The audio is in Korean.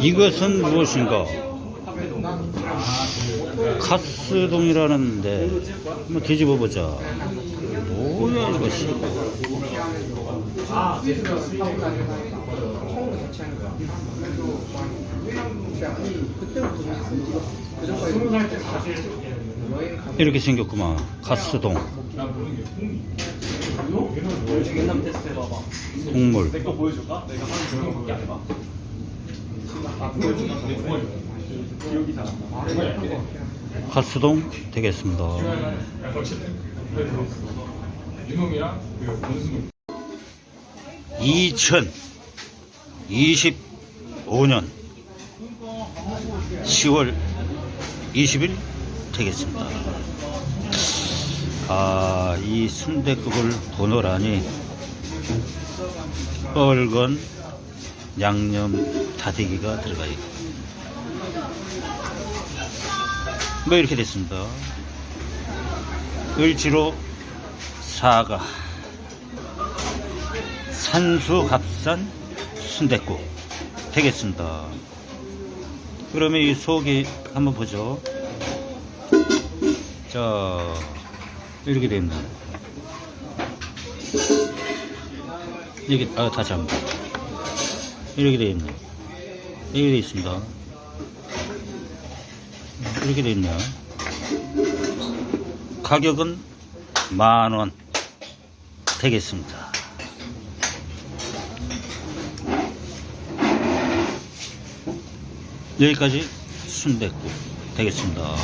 이것은 무엇인가? 카스동이라는데 한번 뒤집어 보자. 뭐야 이것이? 이렇게 생겼구만. 카스동. 동물. 카스동 되겠습니다. 유놈이랑 그 원숭이. 2025년 10월 20일 되겠습니다. 아, 이 순대국을 보노라니 빨간 양념 다대기가 들어가 있고 뭐 이렇게 됐습니다. 을지로 사과 산수 값산 순댓국 되겠습니다. 그러면 이 속이 한번 보죠. 자, 이렇게 됩니다. 이게, 아, 다시 한 번. 이렇게 되어 있네요. 이렇게 되어 있습니다. 이렇게 되어 있네요. 가격은 만원 되겠습니다. 여기까지 순댓국 되겠습니다.